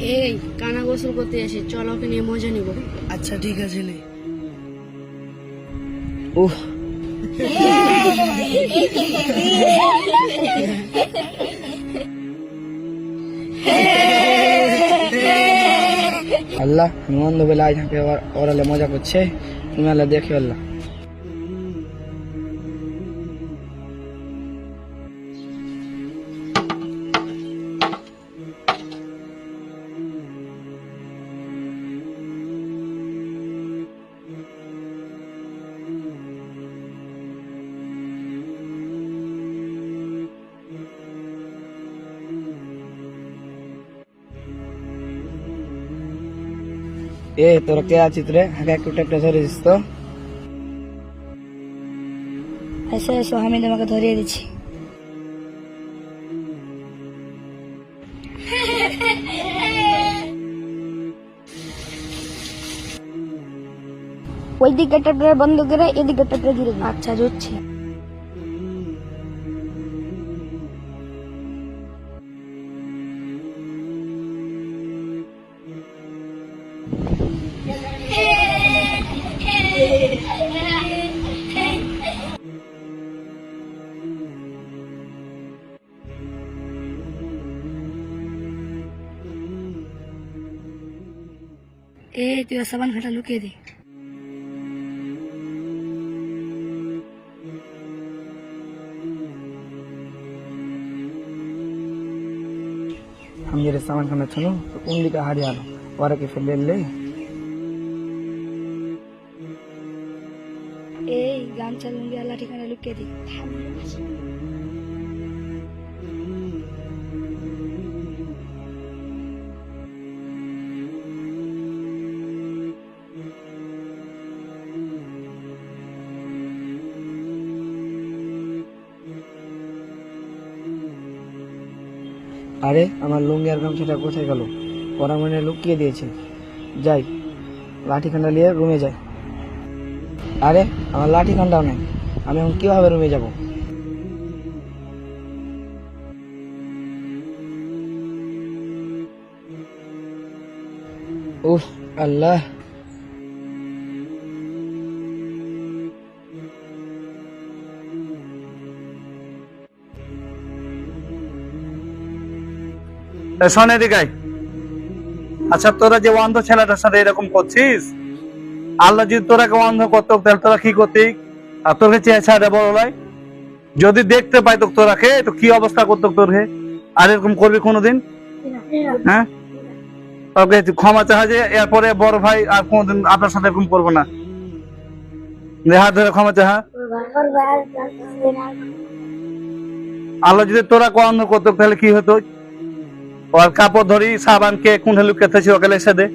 এই কানা গোসল করতে এসে চল ওকে নিয়ে মজা নিব। আচ্ছা ঠিক আছে নে উহ। আল্লাহ আমি অন্ধ বেলা আজ ওরালে মজা করছে। তুমি আল্লাহ দেখে আল্লাহ। এ তোরা কে আছিস রে? হাঁকে একটু টেপটা ধরে তো। এসো এসো আমি তোমাকে ধরিয়ে দিচ্ছি। ওই দিকে টেপটা বন্ধ করে এদিকে টেপটা ধীরে আচ্ছা যাচ্ছে এ তুই সাবান ঘাটা লুকিয়ে দে हम जरे सामान खाना छनो तो उंगली का हाड़ी आलो और के फिर ले এই গামছা লুঙ্গি আল্লাহ ঠিকানা লুকিয়ে দিই। আরে, আমার লুঙ্গি আর গামছাটা কোথায় গেল? ওরা মনে হয় লুকিয়ে দিয়েছে। যাই লাঠি খান্ডা নিয়ে রুমে যাই। আরে, আমার লাঠি খান্ডাও নেই। আমি এখন কীভাবে রুমে যাব? উফ, আল্লাহ। শোন এদিকে। আচ্ছা তোরা যে অন্ধ ছেলেটার সাথে এরকম করছিস? আল্লাহ যদি তোরাকে অন্ধ করতো, তাহলে তোরা কি করতি? আর তোকে চেয়ে ছাড়ে বড় নয় যদি দেখতে পাই পাইতো তোরাকে, তো কি অবস্থা করতো তোর তোরকে? আর এরকম করবি কোনোদিন? হ্যাঁ? তোকে ক্ষমা চাহা যে, এরপরে বড় ভাই আর কোনোদিন আপনার সাথে এরকম করব না। হাত ধরে ক্ষমা চাহা। আল্লাহ যদি তোরা অন্ধ করতো, তাহলে কি হতো? ওর কাপড় ধরি, সাবান কে, কোন লুকে থেছি ওকে এসে দে।